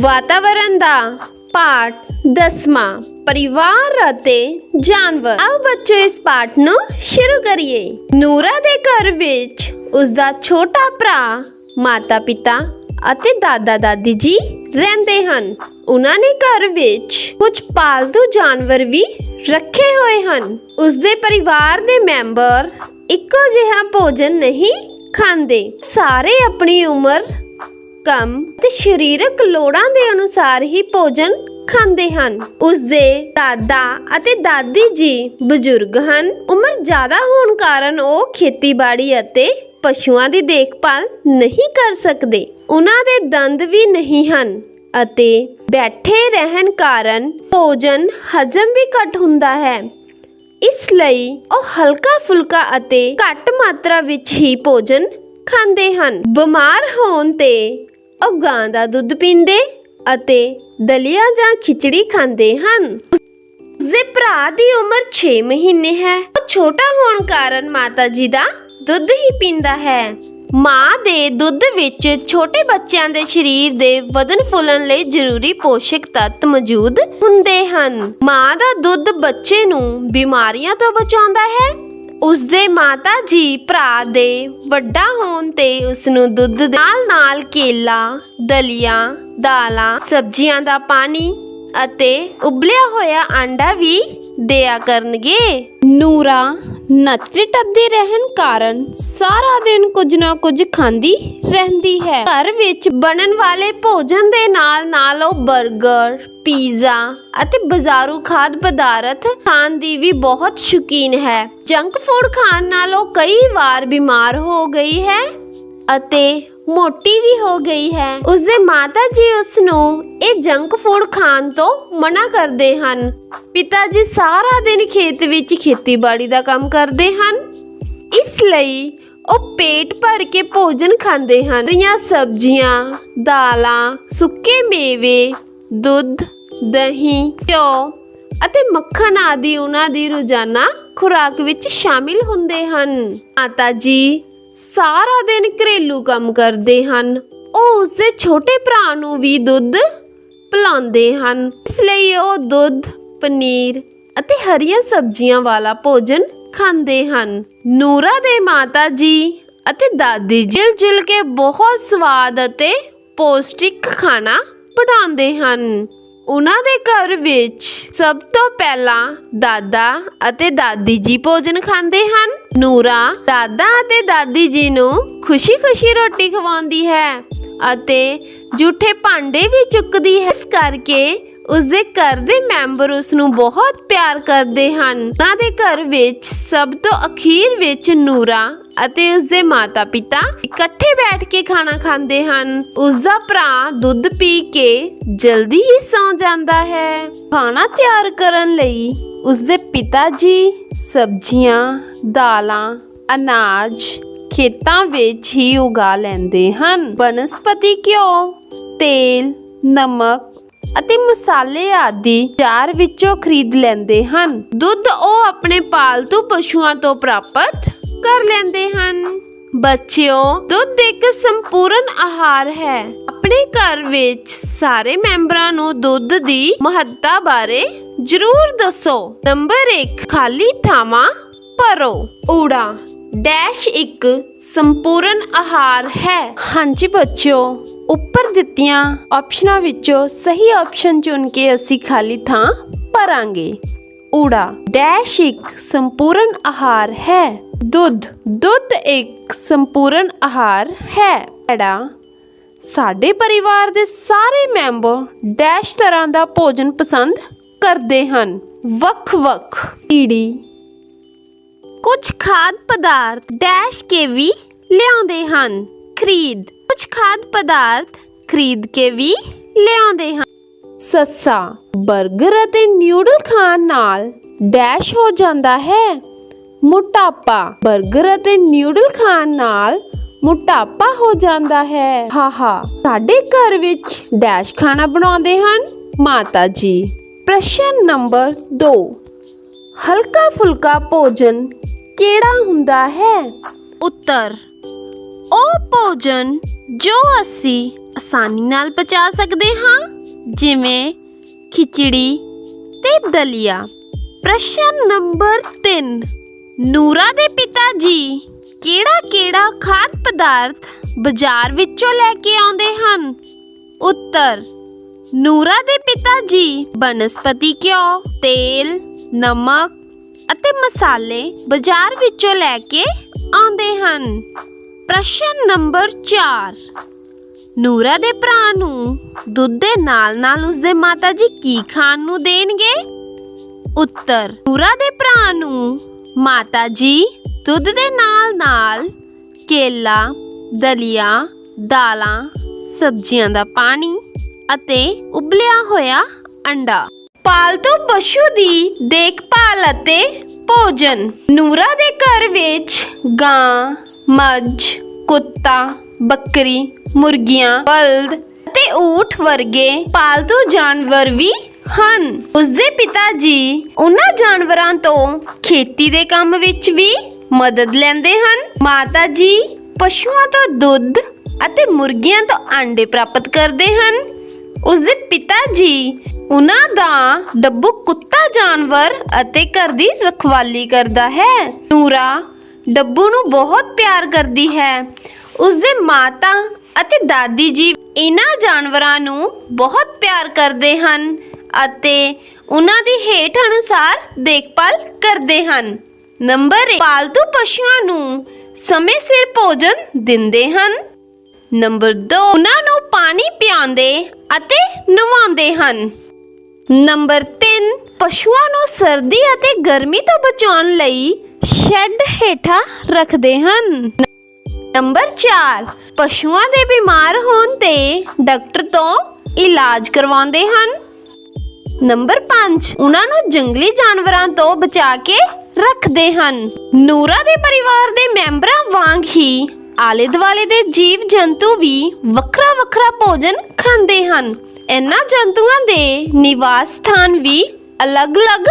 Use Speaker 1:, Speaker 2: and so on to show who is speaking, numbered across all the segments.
Speaker 1: ਵਾਤਾਵਰਣ ਦਾ ਪਾਠ ਦਸਵਾਂ। ਪਰਿਵਾਰ ਅਤੇ ਜਾਨਵਰ। ਆਓ ਬੱਚੋ, ਇਸ ਪਾਠ ਨੂੰ ਸ਼ੁਰੂ ਕਰੀਏ। ਨੂਰਾ ਦੇ ਘਰ ਵਿੱਚ ਉਸ ਦਾ ਛੋਟਾ ਭਰਾ ਮਾਤਾ ਪਿਤਾ ਅਤੇ ਦਾਦਾ ਦਾਦੀ ਜੀ ਰਹਿੰਦੇ ਹਨ। ਉਹਨਾਂ ਨੇ ਘਰ ਵਿੱਚ ਕੁਝ ਪਾਲਤੂ ਜਾਨਵਰ ਵੀ ਰੱਖੇ ਹੋਏ ਹਨ। ਉਸ ਦੇ ਪਰਿਵਾਰ ਦੇ ਮੈਂਬਰ ਇੱਕੋ ਜਿਹਾ ਭੋਜਨ ਨਹੀਂ ਖਾਂਦੇ। ਸਾਰੇ ਆਪਣੀ ਉਮਰ ਕੰਮ ਤੇ ਸਰੀਰਕ ਲੋੜਾਂ ਦੇ ਅਨੁਸਾਰ ਹੀ ਭੋਜਨ ਖਾਂਦੇ ਹਨ। ਉਸ ਦੇ ਦਾਦਾ ਅਤੇ ਦਾਦੀ ਜੀ ਬਜ਼ੁਰਗ ਹਨ। ਉਮਰ ਜ਼ਿਆਦਾ ਹੋਣ ਕਾਰਨ ਉਹ ਖੇਤੀਬਾੜੀ ਅਤੇ ਪਸ਼ੂਆਂ ਦੀ ਦੇਖਭਾਲ ਨਹੀਂ ਕਰ ਸਕਦੇ। ਉਹਨਾਂ ਦੇ ਦੰਦ ਵੀ ਨਹੀਂ ਹਨ ਅਤੇ ਬੈਠੇ ਰਹਿਣ ਕਾਰਨ ਭੋਜਨ ਹਜਮ ਵੀ ਘੱਟ ਹੁੰਦਾ ਹੈ। ਇਸ ਲਈ ਉਹ ਹਲਕਾ ਫੁਲਕਾ ਅਤੇ ਘੱਟ ਮਾਤਰਾ ਵਿੱਚ ਹੀ ਭੋਜਨ ਖਾਂਦੇ ਹਨ। ਬਿਮਾਰ ਹੋਣ ਤੇ ਉਹ ਗਾਂ ਦਾ ਦੁੱਧ ਪੀਂਦੇ ਅਤੇ ਦਲੀਆ ਜਾਂ ਖਿਚੜੀ ਖਾਂਦੇ ਹਨ। ਉਸਦੇ ਭਰਾ ਦੀ ਉਮਰ 6 ਮਹੀਨੇ ਹੈ। ਉਹ ਛੋਟਾ ਹੋਣ ਕਾਰਨ ਮਾਤਾ ਜੀ ਦਾ ਦੁੱਧ ਹੀ ਪੀਂਦਾ ਹੈ। ਮਾਂ ਦੇ ਦੁੱਧ ਵਿੱਚ ਛੋਟੇ ਬੱਚਿਆਂ ਦੇ ਸਰੀਰ ਦੇ ਵਧਣ ਫੁੱਲਣ ਲਈ ਜ਼ਰੂਰੀ ਪੋਸ਼ਕ ਤੱਤ ਮੌਜੂਦ ਹੁੰਦੇ ਹਨ। ਮਾਂ ਦਾ ਦੁੱਧ ਬੱਚੇ ਨੂੰ ਬਿਮਾਰੀਆਂ ਤੋਂ ਬਚਾਉਂਦਾ ਹੈ ਉਸਦੇ ਮਾਤਾ ਜੀ ਭਰਾ ਦੇ ਵੱਡਾ ਹੋਣ ਤੇ ਉਸ ਨੂੰ ਦੁੱਧ ਨਾਲ ਨਾਲ ਕੇਲਾ, ਦਲੀਆ, ਦਾਲਾਂ, ਸਬਜ਼ੀਆਂ ਦਾ ਪਾਣੀ ਅਤੇ ਉਬਲਿਆ ਹੋਇਆ ਆਂਡਾ ਵੀ ਦਿਆ ਕਰਨਗੇ। ਨੂਰਾ ਨੱਚਦੀ ਟੱਪਦੀ ਰਹਿਣ ਕਾਰਨ ਸਾਰਾ ਦਿਨ ਕੁਝ ਨਾ ਕੁਝ ਖਾਂਦੀ ਰਹਿੰਦੀ ਹੈ। ਘਰ ਵਿੱਚ ਬਣਨ ਵਾਲੇ ਭੋਜਨ ਦੇ ਨਾਲ ਨਾਲ ਉਹ 버ਗਰ ਪੀਜ਼ਾ ਅਤੇ ਬਾਜ਼ਾਰੂ ਖਾਦ ਪਦਾਰਥ ਖਾਣ ਦੀ ਵੀ ਬਹੁਤ ਸ਼ੌਕੀਨ ਹੈ। ਜੰਕ ਫੂਡ ਖਾਣ ਨਾਲ ਉਹ ਕਈ ਵਾਰ ਬਿਮਾਰ ਹੋ ਗਈ ਹੈ ਅਤੇ ਮੋਟੀ ਵੀ ਹੋ ਗਈ ਹੈ। ਉਸਦੇ ਮਾਤਾ ਜੀ ਉਸ ਨੂੰ ਇਹ ਜੰਕ ਫੂਡ ਖਾਣ ਤੋਂ ਮਨਾ ਕਰਦੇ ਹਨ। ਪਿਤਾ ਜੀ ਸਾਰਾ ਦਿਨ ਖੇਤ ਵਿੱਚ ਖੇਤੀਬਾੜੀ ਦਾ ਕੰਮ ਕਰਦੇ ਹਨ। ਇਸ ਲਈ ਉਹ ਪੇਟ ਭਰ ਕੇ ਭੋਜਨ ਖਾਂਦੇ ਹਨ। ਹਰੀਆਂ ਸਬਜ਼ੀਆਂ, ਦਾਲਾਂ, ਸੁੱਕੇ ਮੇਵੇ, ਦੁੱਧ, ਦਹੀਂ, ਘਿਓ ਅਤੇ ਮੱਖਣ ਆਦਿ ਉਹਨਾਂ ਦੀ ਰੋਜ਼ਾਨਾ ਖੁਰਾਕ ਵਿੱਚ ਸ਼ਾਮਿਲ ਹੁੰਦੇ ਹਨ। ਮਾਤਾ ਜੀ ਸਾਰਾ ਦਿਨ ਘਰੇਲੂ ਕੰਮ ਕਰਦੇ ਹਨ। ਉਹ ਉਸਦੇ ਛੋਟੇ ਭਰਾ ਨੂੰ ਵੀ ਦੁੱਧ ਪਿਲਾਉਂਦੇ ਹਨ। ਇਸ ਲਈ ਉਹ ਦੁੱਧ, ਪਨੀਰ ਅਤੇ ਹਰੀਆਂ ਸਬਜ਼ੀਆਂ ਵਾਲਾ ਭੋਜਨ ਖਾਂਦੇ ਹਨ। ਨੂਰਾ ਦੇ ਮਾਤਾ ਜੀ ਅਤੇ ਦਾਦੀ ਜਿਲ ਜੁਲ ਕੇ ਬਹੁਤ ਸਵਾਦ ਅਤੇ ਪੌਸ਼ਟਿਕ ਖਾਣਾ ਬਣਾਉਂਦੇ ਹਨ। ਉਹਨਾਂ ਦੇ ਘਰ ਵਿੱਚ ਸਭ ਤੋਂ ਪਹਿਲਾਂ ਦਾਦਾ ਅਤੇ ਦਾਦੀ ਜੀ ਭੋਜਨ ਖਾਂਦੇ ਹਨ। ਨੂਰਾ ਦਾਦਾ ਅਤੇ ਦਾਦੀ ਜੀ ਨੂੰ ਖੁਸ਼ੀ-ਖੁਸ਼ੀ ਰੋਟੀ ਖਵਾਉਂਦੀ ਹੈ ਅਤੇ ਜੂਠੇ ਭਾਂਡੇ ਵੀ ਚੁੱਕਦੀ ਹੈ। ਇਸ ਕਰਕੇ ਉਸਦੇ ਘਰ ਦੇ ਮੈਂਬਰ ਉਸ ਨੂੰ ਬਹੁਤ ਪਿਆਰ ਕਰਦੇ ਹਨ। ਉਹਨਾਂ ਦੇ ਘਰ ਵਿੱਚ, ਸਭ ਤੋਂ ਅਖੀਰ ਵਿੱਚ ਨੂਰਾ ਅਤੇ ਉਸਦੇ ਮਾਤਾ-ਪਿਤਾ ਇਕੱਠੇ ਬੈਠ ਕੇ ਖਾਣਾ ਖਾਂਦੇ ਹਨ। ਉਸਦਾ ਭਰਾ ਦੁੱਧ ਪੀ ਕੇ ਜਲਦੀ ਹੀ ਸੌਂ ਜਾਂਦਾ ਹੈ। ਖਾਣਾ ਤਿਆਰ ਕਰਨ ਲਈ ਉਸਦੇ ਪਿਤਾ ਜੀ ਸਬਜ਼ੀਆਂ, ਦਾਲਾਂ, ਅਨਾਜ ਖੇਤਾਂ ਵਿੱਚ ਹੀ ਉਗਾ ਲੈਂਦੇ ਹਨ। ਬਨਸਪਤੀ ਘਿਓ, ਤੇਲ, ਨਮਕ ਅਤੇ ਮਸਾਲੇ ਆਦਿ ਬਾਜ਼ਾਰ ਵਿੱਚੋਂ ਖਰੀਦ ਲੈਂਦੇ ਹਨ। ਦੁੱਧ ਉਹ ਆਪਣੇ ਪਾਲਤੂ ਪਸ਼ੂਆਂ ਤੋਂ ਪ੍ਰਾਪਤ ਕਰ ਲੈਂਦੇ ਹਨ। ਬੱਚਿਓ, ਦੁੱਧ ਇੱਕ ਸੰਪੂਰਨ ਆਹਾਰ ਹੈ। ਆਪਣੇ ਘਰ ਵਿੱਚ ਸਾਰੇ ਮੈਂਬਰਾਂ ਨੂੰ ਦੁੱਧ ਦੀ ਮਹੱਤਤਾ ਬਾਰੇ ਜ਼ਰੂਰ ਦੱਸੋ। ਨੰਬਰ 1 ਖਾਲੀ ਥਾਵਾਂ ਭਰੋ। ਊੜਾ ਡੈਸ਼ ਇੱਕ ਸੰਪੂਰਨ ਆਹਾਰ ਹੈ। ਹਾਂਜੀ ਬੱਚਿਓ ਉੱਪਰ ਦਿੱਤੀਆਂ ਆਪਸ਼ਨਾਂ ਵਿੱਚੋਂ ਸਹੀ ਆਪਸ਼ਨ ਚੁਣ ਕੇ ਅਸੀਂ ਖਾਲੀ ਥਾਂ ਭਰਾਂਗੇ। ਊੜਾ ਡੈਸ਼ ਇੱਕ ਸੰਪੂਰਨ ਆਹਾਰ ਹੈ। ਦੁੱਧ ਦੁੱਧ ਇੱਕ ਸੰਪੂਰਨ ਆਹਾਰ ਹੈ। ਐੜਾ ਸਾਡੇ ਪਰਿਵਾਰ ਦੇ ਸਾਰੇ ਮੈਂਬਰ ਡੈਸ਼ ਤਰ੍ਹਾਂ ਦਾ ਭੋਜਨ ਪਸੰਦ ਕਰਦੇ ਹਨ। ਵੱਖ-ਵੱਖ ਕੀੜੀ। ਕੁਝ ਖਾਦ ਪਦਾਰਥ ਡੈਸ਼ ਕੇ ਵੀ ਲਿਆਉਂਦੇ ਹਨ। ਖਰੀਦ। ਕੁਝ ਖਾਦ ਪਦਾਰਥ ਖਰੀਦ ਕੇ ਵੀ ਲਿਆਉਂਦੇ ਹਨ ਸੱਸਾ 버ਗਰ ਅਤੇ ਨਿਊਡਲ ਖਾਣ ਨਾਲ ਡੈਸ਼ ਹੋ ਜਾਂਦਾ ਹੈ। ਮੋਟਾਪਾ 버ਗਰ ਅਤੇ ਨਿਊਡਲ ਖਾਣ ਨਾਲ ਮੋਟਾਪਾ ਹੋ ਜਾਂਦਾ ਹੈ। ਹਾਹਾ, ਸਾਡੇ ਘਰ ਵਿੱਚ ਡੈਸ਼ ਖਾਣਾ ਬਣਾਉਂਦੇ ਹਨ। ਮਾਤਾ ਜੀ, ਪ੍ਰਸ਼ਨ ਨੰਬਰ 2 ਹਲਕਾ ਫੁਲਕਾ ਭੋਜਨ ਕਿਹੜਾ ਹੁੰਦਾ ਹੈ? ਉੱਤਰ ਉਹ ਭੋਜਨ ਜੋ ਅਸੀਂ ਆਸਾਨੀ ਨਾਲ ਪਚਾ ਸਕਦੇ ਹਾਂ, ਜਿਵੇਂ ਖਿਚੜੀ ਤੇ ਦਲੀਆ। ਪ੍ਰਸ਼ਨ ਨੰਬਰ 3 ਨੂਰਾ ਦੇ ਪਿਤਾ ਜੀ ਕਿਹੜਾ ਕਿਹੜਾ ਖਾਦ ਪਦਾਰਥ ਬਾਜ਼ਾਰ ਵਿੱਚੋਂ ਲੈ ਕੇ ਆਉਂਦੇ ਹਨ? ਉੱਤਰ, ਨੂਰਾ ਦੇ ਪਿਤਾ ਜੀ ਬਨਸਪਤੀ ਘਿਓ, ਤੇਲ, ਨਮਕ ਅਤੇ ਮਸਾਲੇ ਬਾਜ਼ਾਰ ਵਿੱਚੋਂ ਲੈ ਕੇ ਆਉਂਦੇ ਹਨ। ਪ੍ਰਸ਼ਨ ਨੰਬਰ 4 ਨੂਰਾ ਦੇ ਭਰਾ ਨੂੰ ਦੁੱਧ ਦੇ ਨਾਲ-ਨਾਲ ਉਸਦੇ ਮਾਤਾ ਜੀ ਕੀ ਖਾਣ ਨੂੰ ਦੇਣਗੇ? ਉੱਤਰ, ਨੂਰਾ ਦੇ ਭਰਾ ਨੂੰ ਮਾਤਾ ਜੀ ਦੁੱਧ ਦੇ ਨਾਲ-ਨਾਲ ਕੇਲਾ, ਦਲੀਆ, ਦਾਲਾਂ, ਸਬਜ਼ੀਆਂ ਦਾ ਪਾਣੀ ਅਤੇ ਉਬਲਿਆ ਹੋਇਆ ਅੰਡਾ। ਪਾਲਤੂ ਪਸ਼ੂ ਦੀ ਦੇਖਭਾਲ ਅਤੇ ਭੋਜਨ। ਨੂਰਾ ਦੇ ਘਰ ਵਿੱਚ ਗਾਂ ਮੱਝ, ਕੁੱਤਾ, ਬੱਕਰੀ, ਮੁਰਗੀਆਂ, ਬਲਦ ਅਤੇ ਊਠ ਵਰਗੇ ਪਾਲਤੂ ਜਾਨਵਰ ਵੀ ਹਨ। ਉਸਦੇ ਪਿਤਾ ਜੀ ਉਹਨਾਂ ਜਾਨਵਰਾਂ ਤੋਂ ਖੇਤੀ ਦੇ ਕੰਮ ਵਿੱਚ ਵੀ ਮਦਦ ਲੈਂਦੇ ਹਨ। ਮਾਤਾ ਜੀ ਪਸ਼ੂਆਂ ਤੋਂ ਦੁੱਧ ਅਤੇ ਮੁਰਗੀਆਂ ਤੋਂ ਆਂਡੇ ਪ੍ਰਾਪਤ ਕਰਦੇ ਹਨ। ਉਸਦੇ ਪਿਤਾ ਜੀ ਉਹਨਾਂ ਦਾ ਡੱਬੂ ਕੁੱਤਾ ਜਾਨਵਰ ਅਤੇ ਘਰ ਦੀ ਰਖਵਾਲੀ ਕਰਦਾ ਹੈ। ਨੂਰਾ ਡੱਬੂ ਨੂੰ ਬਹੁਤ ਪਿਆਰ ਕਰਦੀ ਹੈ। ਉਸਦੇ ਮਾਤਾ ਅਤੇ ਦਾਦੀ ਜੀ ਇਹਨਾਂ ਜਾਨਵਰਾਂ ਨੂੰ ਬਹੁਤ ਪਿਆਰ ਕਰਦੇ ਹਨ ਅਤੇ ਉਹਨਾਂ ਦੀ ਹੇਠ ਅਨੁਸਾਰ ਦੇਖਭਾਲ ਕਰਦੇ ਹਨ। ਨੰਬਰ 1 ਪਾਲਤੂ ਪਸ਼ੂਆਂ ਨੂੰ ਸਮੇਂ ਸਿਰ ਭੋਜਨ ਦਿੰਦੇ ਹਨ। ਨੰਬਰ 2 ਉਹਨਾਂ ਨੂੰ ਪਾਣੀ ਪਿਆਉਂਦੇ ਅਤੇ ਨਵਾਉਂਦੇ ਹਨ। ਨੰਬਰ 3 ਪਸ਼ੂਆਂ ਨੂੰ ਸਰਦੀ ਅਤੇ ਗਰਮੀ ਤੋਂ ਬਚਾਉਣ ਲਈ ਸ਼ੈੱਡ ਹੇਠਾਂ ਰੱਖਦੇ ਹਨ। ਨੰਬਰ 4 ਪਸ਼ੂਆਂ ਦੇ ਬਿਮਾਰ ਹੋਣ ਤੇ ਡਾਕਟਰ ਤੋਂ ਇਲਾਜ ਕਰਵਾਉਂਦੇ ਹਨ। ਨੰਬਰ 5 ਉਹਨਾਂ ਨੂੰ ਜੰਗਲੀ ਜਾਨਵਰਾਂ ਤੋਂ ਬਚਾ ਕੇ ਰੱਖਦੇ ਹਨ। ਨੂਰਾ ਦੇ ਪਰਿਵਾਰ ਦੇ ਮੈਂਬਰਾਂ ਵਾਂਗ ਹੀ ਆਲੇ ਦੁਆਲੇ ਦੇ ਜੀਵ ਜੰਤੂ ਵੀ ਵੱਖਰਾ ਵੱਖਰਾ ਭੋਜਨ ਖਾਂਦੇ ਹਨ। ਇਹਨਾਂ ਜੰਤੂਆਂ ਦੇ ਨਿਵਾਸ ਸਥਾਨ ਵੀ ਅਲੱਗ-ਅਲੱਗ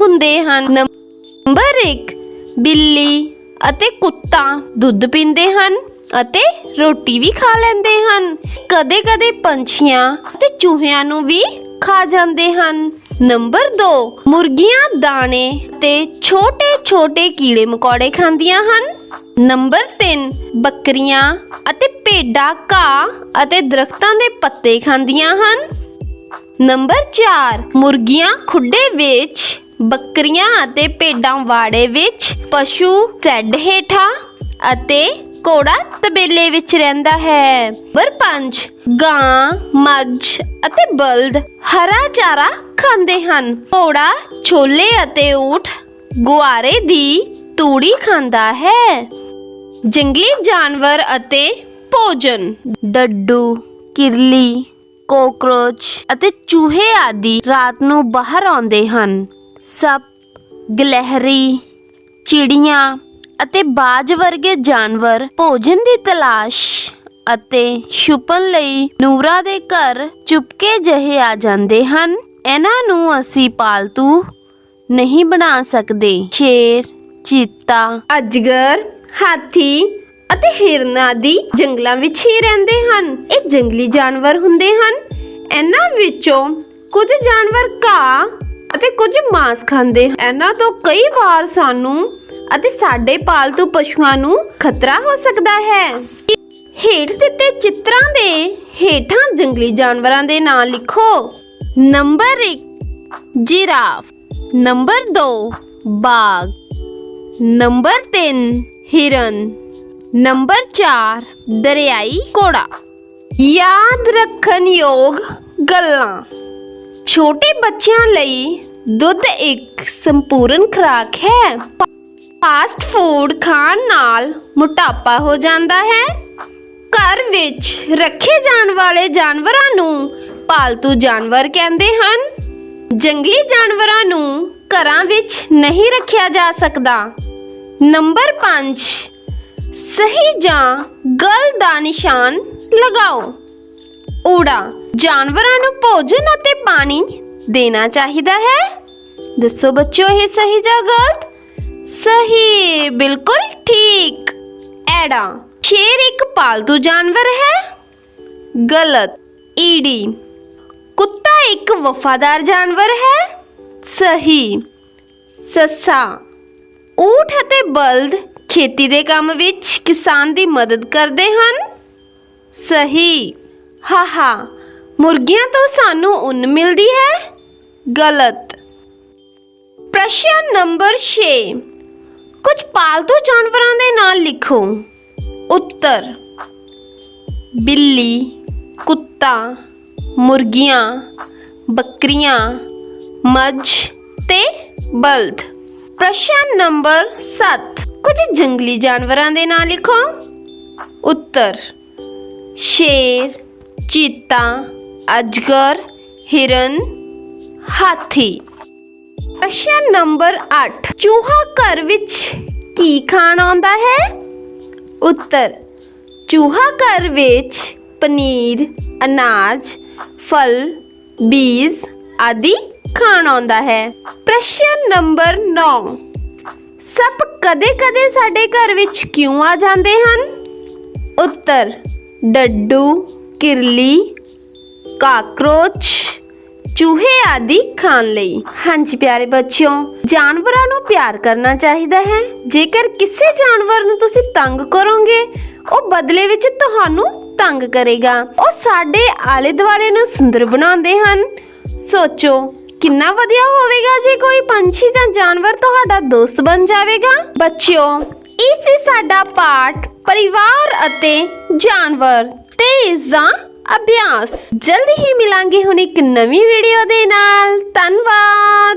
Speaker 1: ਹੁੰਦੇ ਹਨ। ਨੰਬਰ 1 ਬਿੱਲੀ ਅਤੇ ਕੁੱਤਾ ਦੁੱਧ ਪੀਂਦੇ ਹਨ ਅਤੇ ਰੋਟੀ ਵੀ ਖਾ ਲੈਂਦੇ ਹਨ। ਕਦੇ-ਕਦੇ ਪੰਛੀਆਂ ਅਤੇ ਚੂਹਿਆਂ ਨੂੰ ਵੀ ਖਾ ਜਾਂਦੇ ਹਨ। ਨੰਬਰ 2 ਮੁਰਗੀਆਂ ਦਾਣੇ ਤੇ ਛੋਟੇ-ਛੋਟੇ ਕੀੜੇ ਮਕੌੜੇ ਖਾਂਦੀਆਂ ਹਨ। ਨੰਬਰ 3 ਬੱਕਰੀਆਂ ਅਤੇ ਭੇਡਾਂ ਘਾਹ ਅਤੇ ਦਰਖਤਾਂ ਦੇ ਪੱਤੇ ਖਾਂਦੀਆਂ ਹਨ। ਨੰਬਰ 4 ਮੁਰਗੀਆਂ ਖੁੱਡੇ ਵਿੱਚ ਬੱਕਰੀਆਂ ਅਤੇ ਭੇਡਾਂ ਵਾੜੇ ਵਿੱਚ ਪਸ਼ੂ ਸੈੱਡ ਹੇਠਾਂ ਅਤੇ ਘੋੜਾ ਤਬੇਲੇ ਵਿੱਚ ਰਹਿੰਦਾ ਹੈ। ਨੰਬਰ 5 ਗਾਂ, ਮੱਝ ਅਤੇ ਬਲਦ ਹਰਾ ਚਾਰਾ ਖਾਂਦੇ ਹਨ। ਘੋੜਾ, ਛੋਲੇ ਅਤੇ ਊਠ ਗੁਆਰੇ ਦੀ ਤੂੜੀ ਖਾਂਦਾ ਹੈ। ਜੰਗਲੀ ਜਾਨਵਰ ਅਤੇ ਭੋਜਨ, ਡੱਡੂ, ਕਿਰਲੀ, ਕੋਕਰੋਚ ਅਤੇ ਚੂਹੇ ਆਦਿ ਰਾਤ ਨੂੰ ਬਾਹਰ ਆਉਂਦੇ ਹਨ। ਸੱਪ, ਗਲਹਿਰੀ, ਚਿੜੀਆਂ ਅਤੇ ਬਾਜ ਵਰਗੇ ਜਾਨਵਰ ਭੋਜਨ ਦੀ ਤਲਾਸ਼ ਅਤੇ ਛੁਪਣ ਲਈ ਨੂਰਾ ਦੇ ਘਰ ਚੁਪਕੇ ਜਿਹੇ ਆ ਜਾਂਦੇ ਹਨ। ਇਹਨਾਂ ਨੂੰ ਅਸੀਂ ਪਾਲਤੂ ਨਹੀਂ ਬਣਾ ਸਕਦੇ। ਸ਼ੇਰ, ਚੀਤਾ, ਅਜਗਰ, ਹਾਥੀ ਅਤੇ ਹਿਰਨ ਆਦਿ ਜੰਗਲਾਂ ਵਿੱਚ ਹੀ ਰਹਿੰਦੇ ਹਨ। ਇਹ ਜੰਗਲੀ ਜਾਨਵਰ ਹੁੰਦੇ ਹਨ। ਇਹਨਾਂ ਵਿੱਚੋਂ ਕੁਝ ਜਾਨਵਰ ਘਾਹ ਅਤੇ ਕੁਝ ਮਾਸ ਖਾਂਦੇ ਹਨ ਇਹਨਾਂ ਤੋਂ ਕਈ ਵਾਰ ਸਾਨੂੰ ਅਤੇ ਸਾਡੇ ਪਾਲਤੂ ਪਸ਼ੂਆਂ ਨੂੰ ਖਤਰਾ ਹੋ ਸਕਦਾ ਹੈ। ਹੇਠ ਦਿੱਤੇ ਚਿੱਤਰਾਂ ਦੇ ਹੇਠਾਂ ਜੰਗਲੀ ਜਾਨਵਰਾਂ ਦੇ ਨਾਂ ਲਿਖੋ। Number 1 giraffe. ਨੰਬਰ 2 ਬਾਗ। ਨੰਬਰ 3 ਹਿਰਨ। ਨੰਬਰ 4 ਦਰਿਆਈ ਘੋੜਾ। ਯਾਦ ਰੱਖਣ ਯੋਗ ਗੱਲਾਂ। ਛੋਟੇ ਬੱਚਿਆਂ ਲਈ ਦੁੱਧ ਇੱਕ ਸੰਪੂਰਨ ਖੁਰਾਕ ਹੈ। ਫਾਸਟ ਫੂਡ ਖਾਣ ਨਾਲ ਮੋਟਾਪਾ ਹੋ ਜਾਂਦਾ ਹੈ। ਘਰ ਵਿੱਚ ਰੱਖੇ ਜਾਣ ਵਾਲੇ ਜਾਨਵਰਾਂ ਨੂੰ ਪਾਲਤੂ ਜਾਨਵਰ ਕਹਿੰਦੇ ਹਨ। ਜੰਗਲੀ ਜਾਨਵਰਾਂ ਨੂੰ ਘਰਾਂ ਵਿੱਚ ਨਹੀਂ ਰੱਖਿਆ ਜਾ ਸਕਦਾ। ਨੰਬਰ 5 ਸਹੀ ਜਾਂ ਗਲਤ ਦਾ ਨਿਸ਼ਾਨ ਲਗਾਓ। ਊੜਾ ਜਾਨਵਰਾਂ ਨੂੰ ਭੋਜਨ ਅਤੇ ਪਾਣੀ ਦੇਣਾ ਚਾਹੀਦਾ ਹੈ। ਦੱਸੋ ਬੱਚਿਓ, ਇਹ ਸਹੀ ਜਾਂ ਗਲਤ? ਸਹੀ, ਬਿਲਕੁਲ ਠੀਕ। ਐੜਾ ਸ਼ੇਰ ਇੱਕ ਪਾਲਤੂ ਜਾਨਵਰ ਹੈ। ਗਲਤ, ਈੜੀ। ਕੁੱਤਾ ਇੱਕ ਵਫਾਦਾਰ ਜਾਨਵਰ ਹੈ। ਸਹੀ, ਸੱਸਾ। ਊਠ ਅਤੇ ਬਲਦ ਖੇਤੀ ਦੇ ਕੰਮ ਵਿੱਚ ਕਿਸਾਨ ਦੀ ਮਦਦ ਕਰਦੇ ਹਨ। ਸਹੀ, ਹਾਹਾ। ਮੁਰਗੀਆਂ ਤੋਂ ਸਾਨੂੰ ਉੱਨ ਮਿਲਦੀ ਹੈ? ਗਲਤ। ਪ੍ਰਸ਼ਨ ਨੰਬਰ 6 ਕੁਝ ਪਾਲਤੂ ਜਾਨਵਰਾਂ ਦੇ ਨਾਮ ਲਿਖੋ। ਉੱਤਰ। ਬਿੱਲੀ, ਕੁੱਤਾ, ਮੁਰਗੀਆਂ, ਬੱਕਰੀਆਂ, ਮੱਝ ਤੇ ਬਲਦ। ਪ੍ਰਸ਼ਨ ਨੰਬਰ 7 ਕੁਝ ਜੰਗਲੀ ਜਾਨਵਰਾਂ ਦੇ ਨਾਮ ਲਿਖੋ। ਉੱਤਰ। ਸ਼ੇਰ, ਚੀਤਾ ਅਜਗਰ ਹਿਰਨ ਹਾਥੀ ਪ੍ਰਸ਼ਨ ਨੰਬਰ 8 ਚੂਹਾ ਘਰ ਵਿੱਚ ਕੀ ਖਾਣ ਆਉਂਦਾ ਹੈ ਉੱਤਰ ਚੂਹਾ ਘਰ ਵਿੱਚ ਪਨੀਰ ਅਨਾਜ ਫਲ ਬੀਜ ਆਦਿ ਖਾਣ ਆਉਂਦਾ ਹੈ ਪ੍ਰਸ਼ਨ ਨੰਬਰ 9 ਸੱਪ ਕਦੇ-ਕਦੇ ਸਾਡੇ ਘਰ ਵਿੱਚ ਕਿਉਂ ਆ ਜਾਂਦੇ ਹਨ ਉੱਤਰ ਡੱਡੂ ਕਿਰਲੀ ਕਾਕਰੋਚ, ਚੂਹੇ ਆਦਿ ਖਾਣ ਲਈ। ਹਾਂਜੀ ਪਿਆਰੇ ਬੱਚਿਓ, ਜਾਨਵਰਾਂ ਨੂੰ ਪਿਆਰ ਕਰਨਾ ਚਾਹੀਦਾ ਹੈ। ਜੇਕਰ ਕਿਸੇ ਜਾਨਵਰ ਨੂੰ ਤੁਸੀਂ ਤੰਗ ਕਰੋਗੇ, ਉਹ ਬਦਲੇ ਵਿੱਚ ਤੁਹਾਨੂੰ ਤੰਗ ਕਰੇਗਾ। ਉਹ ਸਾਡੇ ਆਲੇ ਦੁਆਲੇ ਨੂੰ ਸੁੰਦਰ ਬਣਾਉਂਦੇ ਹਨ। ਸੋਚੋ, ਕਿੰਨਾ ਵਧੀਆ ਹੋਵੇਗਾ ਜੇ ਕੋਈ ਪੰਛੀ ਜਾਂ ਜਾਨਵਰ ਤੁਹਾਡਾ ਦੋਸਤ ਬਣ ਜਾਵੇਗਾ। ਬੱਚਿਓ ਇਹ ਸੀ ਸਾਡਾ ਪਾਠ ਪਰਿਵਾਰ ਅਤੇ ਜਾਨਵਰ ਤੇ ਇਸ ਦਾ ਅਭਿਆਸ। ਜਲਦੀ ਹੀ ਮਿਲਾਂਗੇ ਹੁਣ ਇੱਕ ਨਵੀਂ ਵੀਡੀਓ ਦੇ ਨਾਲ। ਧੰਨਵਾਦ।